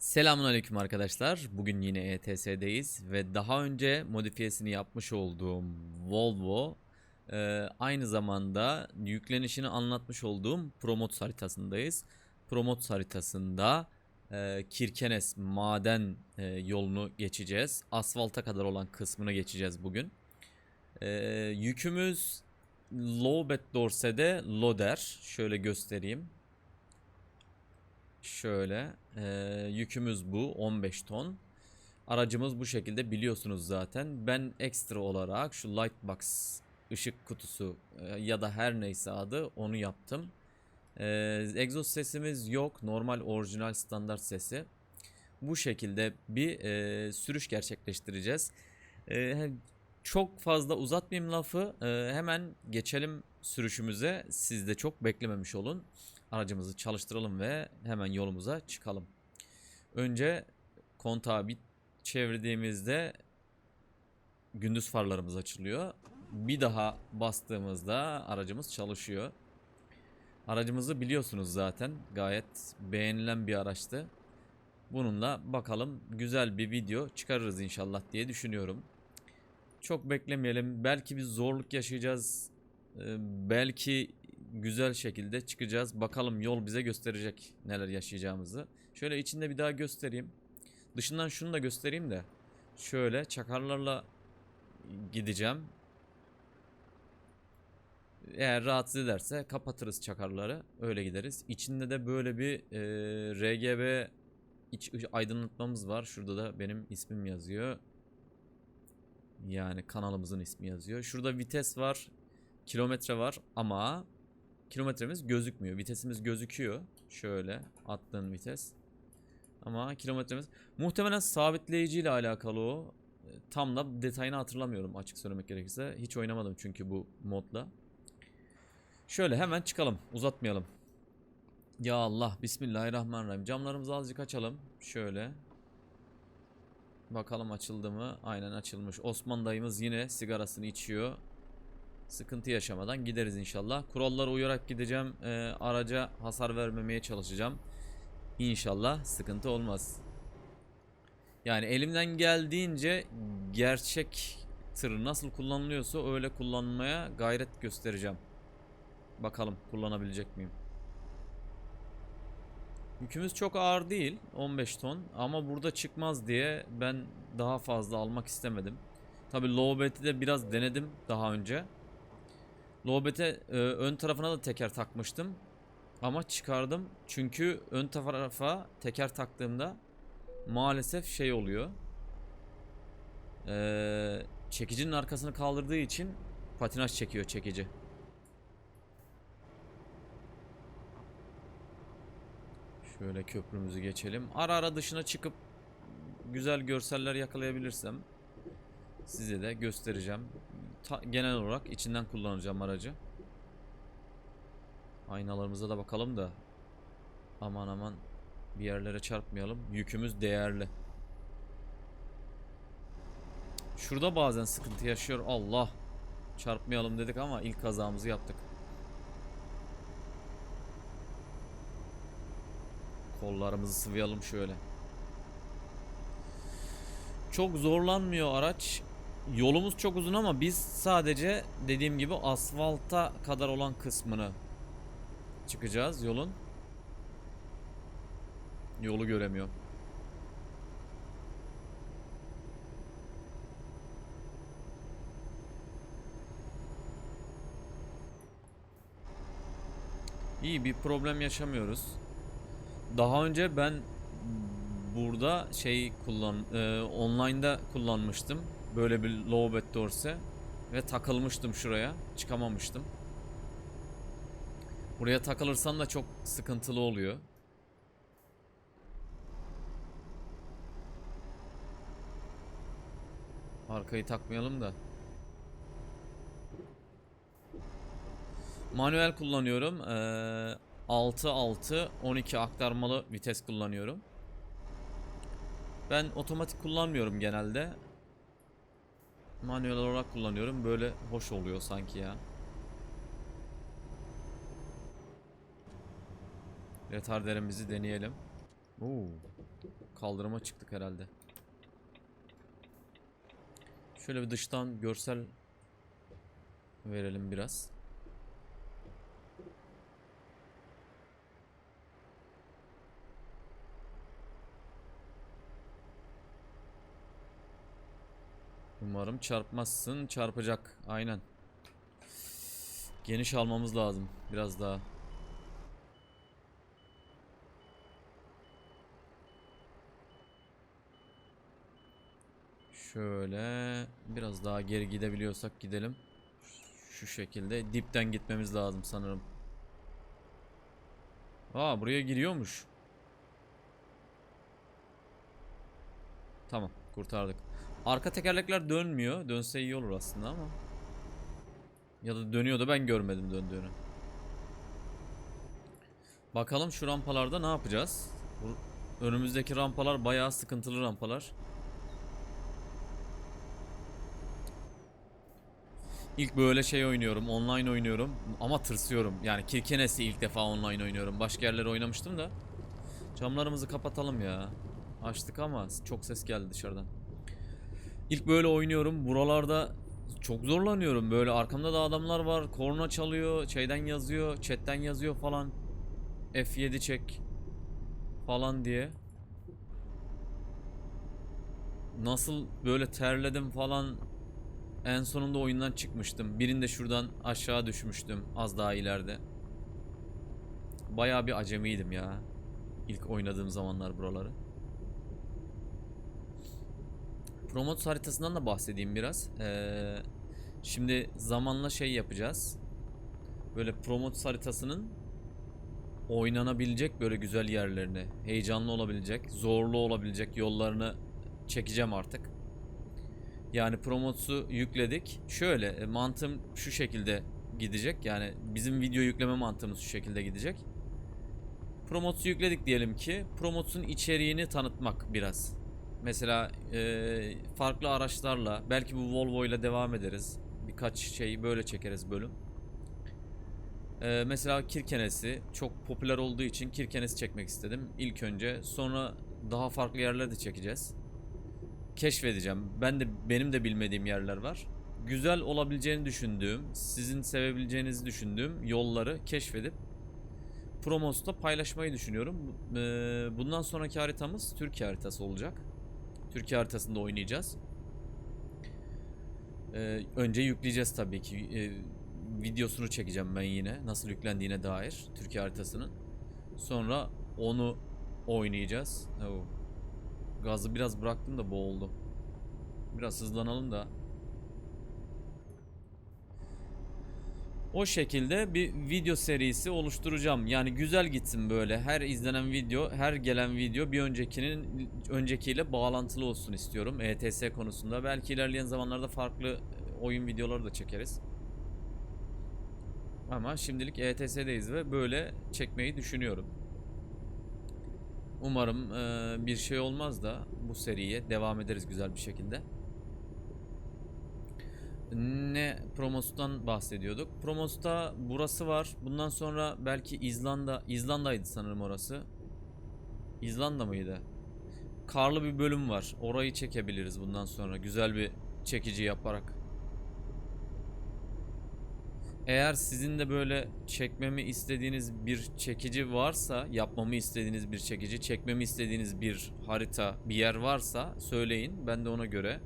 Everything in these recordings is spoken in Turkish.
Selamünaleyküm arkadaşlar. Bugün yine ETS'deyiz ve daha önce modifiyesini yapmış olduğum Volvo e, aynı zamanda yüklenişini anlatmış olduğum Promot haritasındayız. Promot haritasında e, Kirkenes maden e, yolunu geçeceğiz. Asfalta kadar olan kısmını geçeceğiz bugün. Yükümüz Lowbet Dorse'de Loder. Şöyle göstereyim. Şöyle e, yükümüz bu 15 ton. Aracımız bu şekilde biliyorsunuz zaten. Ben ekstra olarak şu Lightbox ışık kutusu e, ya da her neyse adı onu yaptım. E, egzoz sesimiz yok. Normal orijinal standart sesi. Bu şekilde bir e, sürüş gerçekleştireceğiz. E, çok fazla uzatmayayım lafı. E, hemen geçelim sürüşümüze. Siz de çok beklememiş olun aracımızı çalıştıralım ve hemen yolumuza çıkalım. Önce kontağı bir çevirdiğimizde gündüz farlarımız açılıyor. Bir daha bastığımızda aracımız çalışıyor. Aracımızı biliyorsunuz zaten. Gayet beğenilen bir araçtı. Bununla bakalım güzel bir video çıkarırız inşallah diye düşünüyorum. Çok beklemeyelim. Belki bir zorluk yaşayacağız. Belki güzel şekilde çıkacağız. Bakalım yol bize gösterecek neler yaşayacağımızı. Şöyle içinde bir daha göstereyim. Dışından şunu da göstereyim de. Şöyle çakarlarla gideceğim. Eğer rahatsız ederse kapatırız çakarları. Öyle gideriz. İçinde de böyle bir e, RGB iç aydınlatmamız var. Şurada da benim ismim yazıyor. Yani kanalımızın ismi yazıyor. Şurada vites var. Kilometre var ama kilometremiz gözükmüyor. Vitesimiz gözüküyor. Şöyle attığın vites. Ama kilometremiz muhtemelen sabitleyici ile alakalı o. E, Tam da detayını hatırlamıyorum açık söylemek gerekirse. Hiç oynamadım çünkü bu modla. Şöyle hemen çıkalım. Uzatmayalım. Ya Allah. Bismillahirrahmanirrahim. Camlarımızı azıcık açalım. Şöyle. Bakalım açıldı mı? Aynen açılmış. Osman dayımız yine sigarasını içiyor. Sıkıntı yaşamadan gideriz inşallah. Kurallara uyarak gideceğim. Ee, araca hasar vermemeye çalışacağım. İnşallah sıkıntı olmaz. Yani elimden geldiğince gerçek tır nasıl kullanılıyorsa öyle kullanmaya gayret göstereceğim. Bakalım kullanabilecek miyim? Yükümüz çok ağır değil. 15 ton. Ama burada çıkmaz diye ben daha fazla almak istemedim. Tabi low de biraz denedim daha önce. Lowbet'e e, ön tarafına da teker takmıştım. Ama çıkardım. Çünkü ön tarafa teker taktığımda maalesef şey oluyor. E, çekicinin arkasını kaldırdığı için patinaj çekiyor çekici. Şöyle köprümüzü geçelim. Ara ara dışına çıkıp güzel görseller yakalayabilirsem size de göstereceğim. Genel olarak içinden kullanacağım aracı. Aynalarımıza da bakalım da aman aman bir yerlere çarpmayalım. Yükümüz değerli. Şurada bazen sıkıntı yaşıyor. Allah. Çarpmayalım dedik ama ilk kazamızı yaptık. Kollarımızı sıvayalım şöyle. Çok zorlanmıyor araç. Yolumuz çok uzun ama biz sadece dediğim gibi asfalta kadar olan kısmını çıkacağız yolun. Yolu göremiyor. İyi bir problem yaşamıyoruz. Daha önce ben burada şey kullan e, online'da kullanmıştım. Böyle bir lowbet dorse ve takılmıştım şuraya. Çıkamamıştım. Buraya takılırsam da çok sıkıntılı oluyor. Arkayı takmayalım da. Manuel kullanıyorum. Ee, 6-6 12 aktarmalı vites kullanıyorum. Ben otomatik kullanmıyorum genelde. Manuel olarak kullanıyorum. Böyle hoş oluyor sanki ya. Retarderimizi deneyelim. Oo. Kaldırıma çıktık herhalde. Şöyle bir dıştan görsel verelim biraz. Umarım çarpmazsın. Çarpacak. Aynen. Geniş almamız lazım. Biraz daha. Şöyle biraz daha geri gidebiliyorsak gidelim. Şu şekilde dipten gitmemiz lazım sanırım. Aa buraya giriyormuş. Tamam kurtardık. Arka tekerlekler dönmüyor. Dönse iyi olur aslında ama. Ya da dönüyor da ben görmedim döndüğünü. Bakalım şu rampalarda ne yapacağız? Önümüzdeki rampalar bayağı sıkıntılı rampalar. İlk böyle şey oynuyorum, online oynuyorum ama tırsıyorum. Yani Kirkenes'i ilk defa online oynuyorum. Başka yerlere oynamıştım da. Camlarımızı kapatalım ya. Açtık ama çok ses geldi dışarıdan. İlk böyle oynuyorum. Buralarda çok zorlanıyorum. Böyle arkamda da adamlar var. Korna çalıyor, şeyden yazıyor, chatten yazıyor falan. F7 çek falan diye. Nasıl böyle terledim falan en sonunda oyundan çıkmıştım. Birinde şuradan aşağı düşmüştüm az daha ileride. Bayağı bir acemiydim ya. İlk oynadığım zamanlar buraları. Promote haritasından da bahsedeyim biraz. Ee, şimdi zamanla şey yapacağız. Böyle Promote haritasının oynanabilecek böyle güzel yerlerini, heyecanlı olabilecek, zorlu olabilecek yollarını çekeceğim artık. Yani Promotes'u yükledik. Şöyle e, mantığım şu şekilde gidecek. Yani bizim video yükleme mantığımız şu şekilde gidecek. Promotes'u yükledik diyelim ki. Promotes'un içeriğini tanıtmak biraz. Mesela e, farklı araçlarla belki bu Volvo ile devam ederiz. Birkaç şey böyle çekeriz bölüm. E, mesela Kirkenes'i çok popüler olduğu için Kirkenes'i çekmek istedim ilk önce. Sonra daha farklı yerlerde çekeceğiz keşfedeceğim. Ben de benim de bilmediğim yerler var. Güzel olabileceğini düşündüğüm, sizin sevebileceğinizi düşündüğüm yolları keşfedip Promos'ta paylaşmayı düşünüyorum. Bundan sonraki haritamız Türkiye haritası olacak. Türkiye haritasında oynayacağız. Ee, Önce yükleyeceğiz tabii ki. Ee, Videosunu çekeceğim ben yine. Nasıl yüklendiğine dair Türkiye haritasının. Sonra onu oynayacağız. Oo. Gazı biraz bıraktım da boğuldu. Biraz hızlanalım da. O şekilde bir video serisi oluşturacağım. Yani güzel gitsin böyle. Her izlenen video, her gelen video bir öncekinin öncekiyle bağlantılı olsun istiyorum. ETS konusunda. Belki ilerleyen zamanlarda farklı e, oyun videoları da çekeriz. Ama şimdilik ETS'deyiz ve böyle çekmeyi düşünüyorum. Umarım e, bir şey olmaz da bu seriye devam ederiz güzel bir şekilde. Ne Promos'tan bahsediyorduk. Promos'ta burası var. Bundan sonra belki İzlanda, İzlanda'ydı sanırım orası. İzlanda mıydı? Karlı bir bölüm var. Orayı çekebiliriz bundan sonra. Güzel bir çekici yaparak. Eğer sizin de böyle çekmemi istediğiniz bir çekici varsa, yapmamı istediğiniz bir çekici, çekmemi istediğiniz bir harita, bir yer varsa söyleyin. Ben de ona göre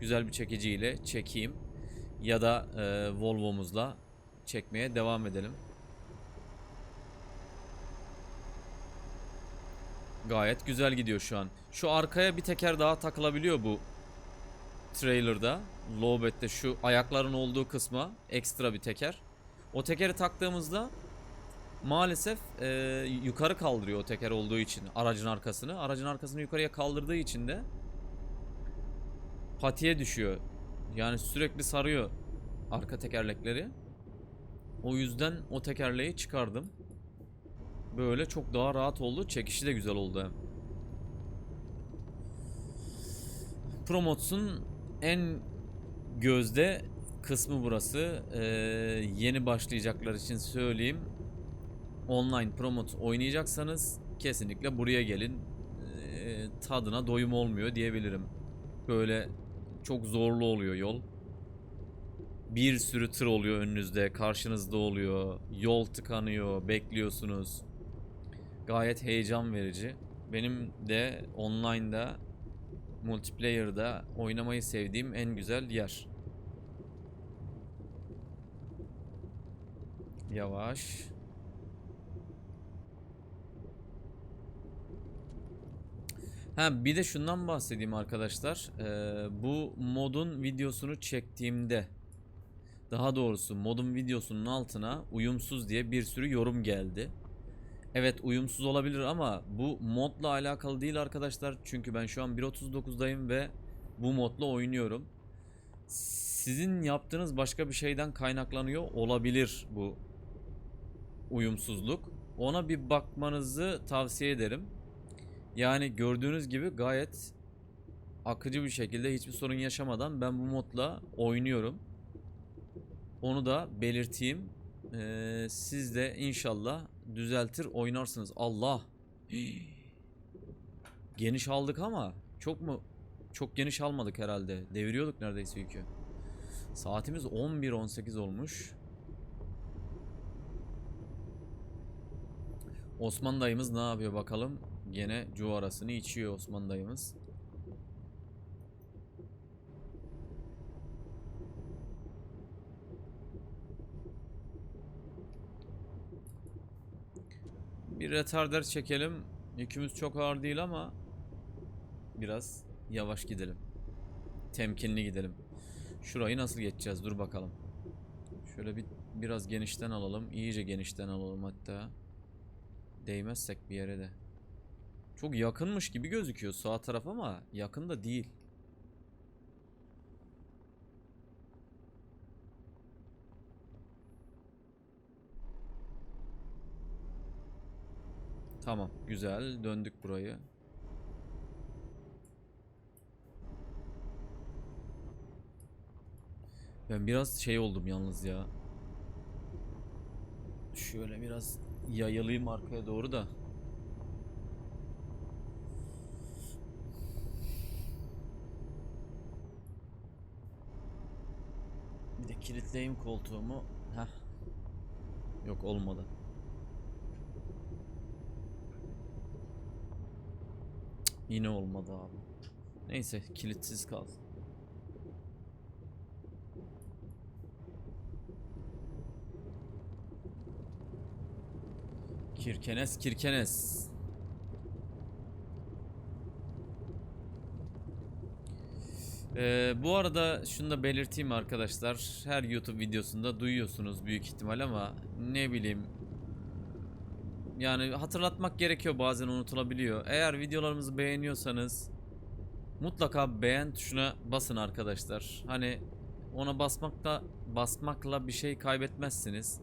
güzel bir çekiciyle çekeyim. Ya da e, Volvo'muzla çekmeye devam edelim. Gayet güzel gidiyor şu an. Şu arkaya bir teker daha takılabiliyor bu trailer'da. Lowbet'te şu ayakların olduğu kısma ekstra bir teker. O tekeri taktığımızda maalesef e, yukarı kaldırıyor o teker olduğu için aracın arkasını. Aracın arkasını yukarıya kaldırdığı için de patiye düşüyor. Yani sürekli sarıyor arka tekerlekleri. O yüzden o tekerleği çıkardım. Böyle çok daha rahat oldu. Çekişi de güzel oldu hem. En gözde kısmı burası. Ee, yeni başlayacaklar için söyleyeyim. Online Promote oynayacaksanız kesinlikle buraya gelin. Ee, tadına doyum olmuyor diyebilirim. Böyle çok zorlu oluyor yol. Bir sürü tır oluyor önünüzde, karşınızda oluyor. Yol tıkanıyor, bekliyorsunuz. Gayet heyecan verici. Benim de online'da multiplayer'da oynamayı sevdiğim en güzel yer. Yavaş. Ha bir de şundan bahsedeyim arkadaşlar. Ee, bu modun videosunu çektiğimde daha doğrusu modun videosunun altına uyumsuz diye bir sürü yorum geldi. Evet uyumsuz olabilir ama bu modla alakalı değil arkadaşlar. Çünkü ben şu an 1.39'dayım ve bu modla oynuyorum. Sizin yaptığınız başka bir şeyden kaynaklanıyor olabilir bu uyumsuzluk. Ona bir bakmanızı tavsiye ederim. Yani gördüğünüz gibi gayet akıcı bir şekilde hiçbir sorun yaşamadan ben bu modla oynuyorum. Onu da belirteyim. Ee, siz de inşallah düzeltir oynarsınız. Allah. Geniş aldık ama çok mu çok geniş almadık herhalde. Deviriyorduk neredeyse yükü. Saatimiz 11.18 olmuş. Osman dayımız ne yapıyor bakalım. Gene cuvarasını içiyor Osman dayımız. Bir retarder çekelim. Yükümüz çok ağır değil ama biraz yavaş gidelim. Temkinli gidelim. Şurayı nasıl geçeceğiz? Dur bakalım. Şöyle bir biraz genişten alalım. İyice genişten alalım hatta. Değmezsek bir yere de. Çok yakınmış gibi gözüküyor sağ taraf ama yakın da değil. Tamam, güzel. Döndük burayı. Ben biraz şey oldum yalnız ya. Şöyle biraz yayılayım arkaya doğru da. Bir de kilitleyeyim koltuğumu. Heh. Yok olmadı. Yine olmadı abi. Neyse kilitsiz kalsın. Kirkenes Kirkenes. Ee, bu arada şunu da belirteyim arkadaşlar. Her YouTube videosunda duyuyorsunuz büyük ihtimal ama ne bileyim. Yani hatırlatmak gerekiyor bazen unutulabiliyor. Eğer videolarımızı beğeniyorsanız mutlaka beğen tuşuna basın arkadaşlar. Hani ona basmakla basmakla bir şey kaybetmezsiniz.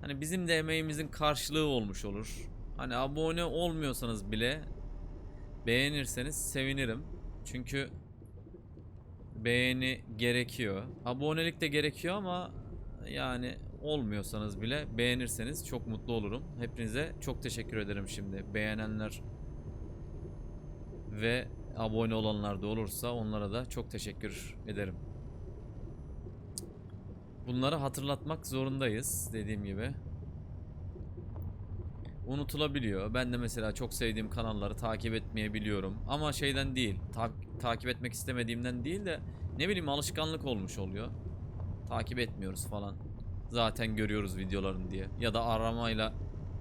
Hani bizim de emeğimizin karşılığı olmuş olur. Hani abone olmuyorsanız bile beğenirseniz sevinirim. Çünkü beğeni gerekiyor. Abonelik de gerekiyor ama yani olmuyorsanız bile beğenirseniz çok mutlu olurum. Hepinize çok teşekkür ederim şimdi. Beğenenler ve abone olanlar da olursa onlara da çok teşekkür ederim. Bunları hatırlatmak zorundayız dediğim gibi. Unutulabiliyor. Ben de mesela çok sevdiğim kanalları takip etmeyebiliyorum. Ama şeyden değil. ta- takip etmek istemediğimden değil de ne bileyim alışkanlık olmuş oluyor. Takip etmiyoruz falan. Zaten görüyoruz videolarını diye. Ya da aramayla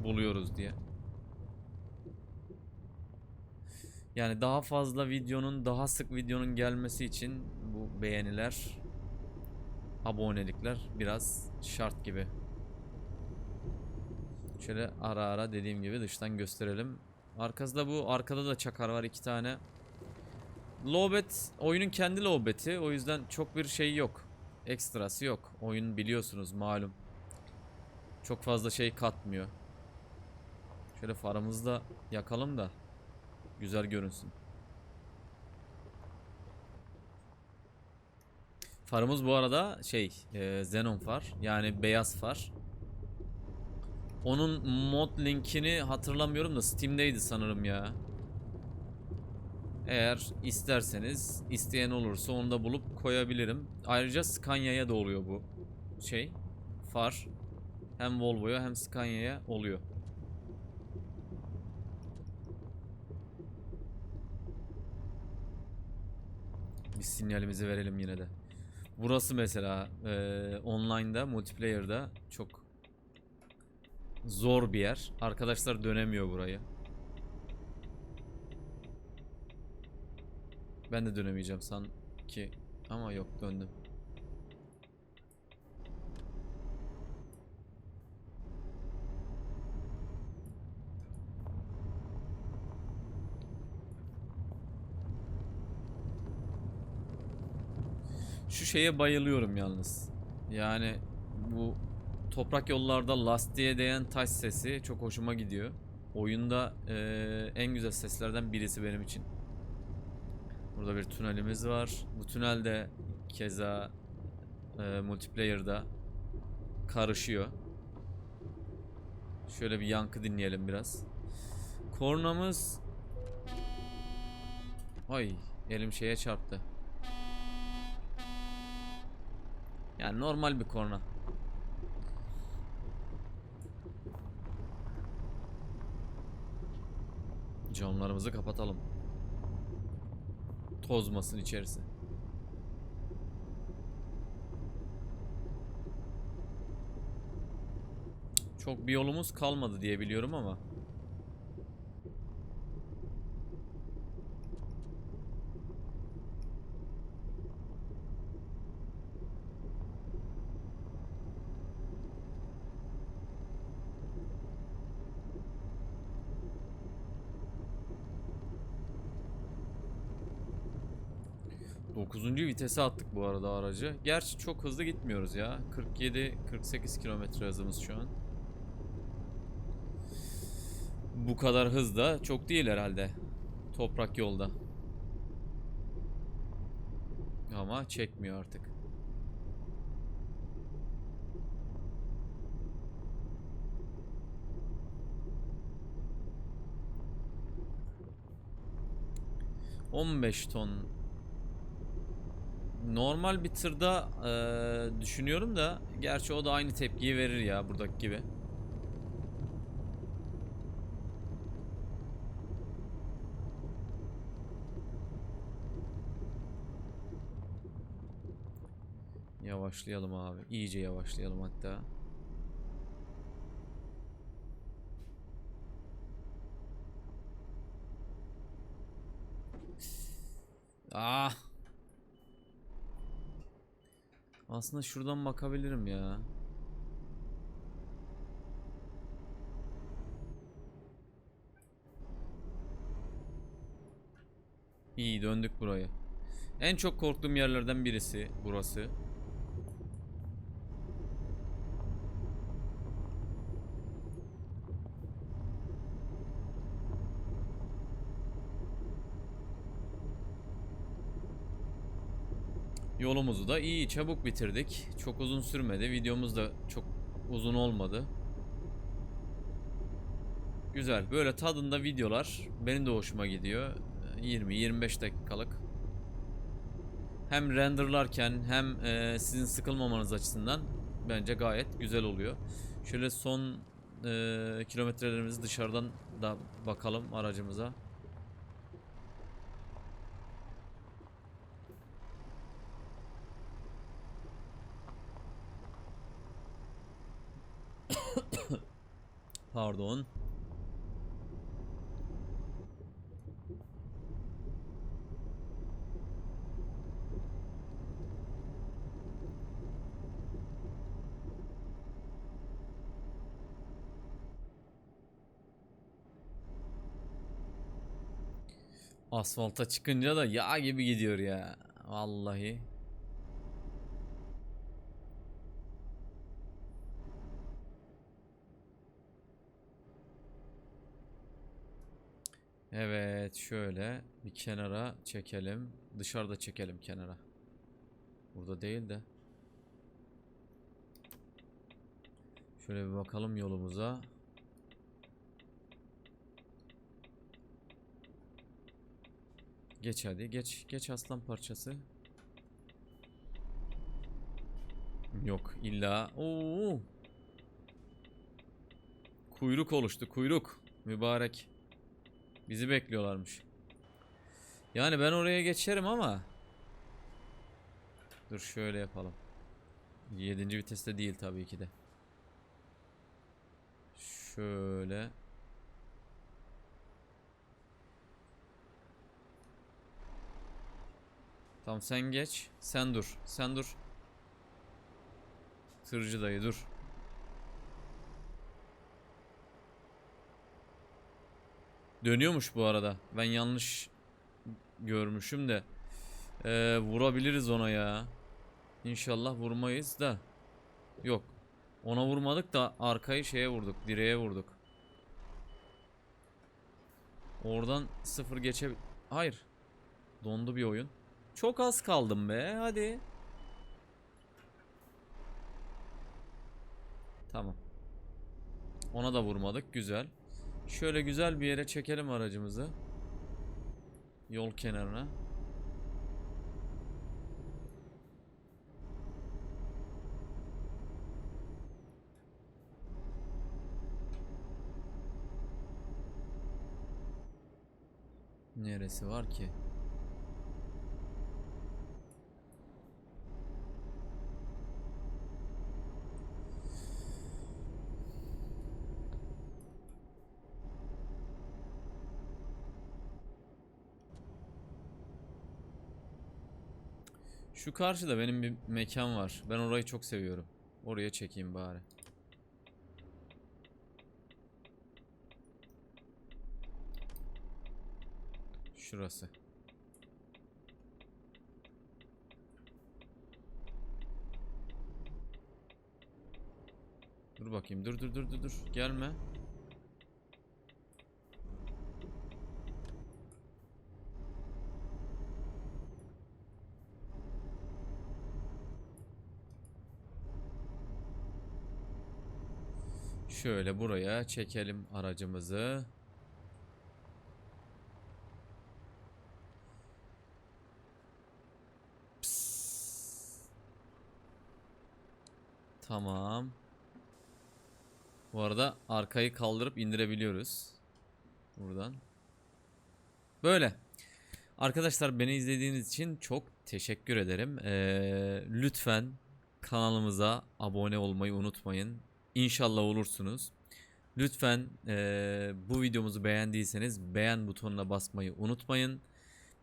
buluyoruz diye. Yani daha fazla videonun, daha sık videonun gelmesi için bu beğeniler, abonelikler biraz şart gibi. Şöyle ara ara dediğim gibi dıştan gösterelim. Arkasında bu arkada da çakar var iki tane. Lowbet oyunun kendi lowbeti o yüzden çok bir şey yok. Ekstrası yok. Oyun biliyorsunuz malum. Çok fazla şey katmıyor. Şöyle farımızı da yakalım da güzel görünsün. Farımız bu arada şey e, Xenon far yani beyaz far. Onun mod linkini hatırlamıyorum da Steam'deydi sanırım ya. Eğer isterseniz isteyen olursa onu da bulup koyabilirim. Ayrıca Scania'ya da oluyor bu şey. Far. Hem Volvo'ya hem Scania'ya oluyor. Bir sinyalimizi verelim yine de. Burası mesela eee online'da, multiplayer'da çok zor bir yer. Arkadaşlar dönemiyor burayı. Ben de dönemeyeceğim sanki. Ama yok döndüm. Şu şeye bayılıyorum yalnız. Yani bu toprak yollarda lastiğe değen taş sesi çok hoşuma gidiyor. Oyunda eee, en güzel seslerden birisi benim için. Burada bir tünelimiz var. Bu tünel de keza eee multiplayer'da karışıyor. Şöyle bir yankı dinleyelim biraz. Kornamız Ay elim şeye çarptı. Yani normal bir korna. Camlarımızı kapatalım. Tozmasın içerisi. Çok bir yolumuz kalmadı diye biliyorum ama. Dokuzuncu vitese attık bu arada aracı. Gerçi çok hızlı gitmiyoruz ya. 47-48 kilometre hızımız şu an. Bu kadar hız da çok değil herhalde. Toprak yolda. Ama çekmiyor artık. ...15 ton Normal bir tırda eee, düşünüyorum da gerçi o da aynı tepkiyi verir ya buradaki gibi. Yavaşlayalım abi. İyice yavaşlayalım hatta. Ah! Aslında şuradan bakabilirim ya. İyi döndük buraya. En çok korktuğum yerlerden birisi burası. Yolumuzu da iyi çabuk bitirdik. Çok uzun sürmedi. Videomuz da çok uzun olmadı. Güzel. Böyle tadında videolar benim de hoşuma gidiyor. 20-25 dakikalık. Hem renderlarken hem e, sizin sıkılmamanız açısından bence gayet güzel oluyor. Şöyle son e, kilometrelerimizi dışarıdan da bakalım aracımıza. Pardon. Asfalta çıkınca da yağ gibi gidiyor ya. Vallahi. Evet şöyle bir kenara çekelim. Dışarıda çekelim kenara. Burada değil de. Şöyle bir bakalım yolumuza. Geç hadi. Geç. Geç aslan parçası. Yok illa. Oo. Kuyruk oluştu. Kuyruk. Mübarek. Bizi bekliyorlarmış. Yani ben oraya geçerim ama. Dur şöyle yapalım. 7. viteste değil tabii ki de. Şöyle. Tamam sen geç. Sen dur. Sen dur. Tırcı dayı dur. Dönüyormuş bu arada. Ben yanlış görmüşüm de. Ee, vurabiliriz ona ya. İnşallah vurmayız da. Yok. Ona vurmadık da arkayı şeye vurduk. Direğe vurduk. Oradan sıfır geçe... Hayır. Dondu bir oyun. Çok az kaldım be. Hadi. Tamam. Ona da vurmadık. Güzel. Şöyle güzel bir yere çekelim aracımızı. Yol kenarına. Neresi var ki? Şu karşıda benim bir mekan var. Ben orayı çok seviyorum. Oraya çekeyim bari. Şurası. Dur bakayım. Dur dur dur dur dur. Gelme. Şöyle buraya çekelim aracımızı. Psst. Tamam. Bu arada arkayı kaldırıp indirebiliyoruz. Buradan. Böyle. Arkadaşlar beni izlediğiniz için çok teşekkür ederim. Ee, lütfen kanalımıza abone olmayı unutmayın. İnşallah olursunuz. Lütfen eee, bu videomuzu beğendiyseniz beğen butonuna basmayı unutmayın.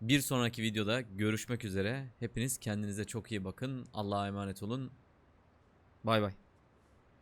Bir sonraki videoda görüşmek üzere. Hepiniz kendinize çok iyi bakın. Allah'a emanet olun. Bay bay.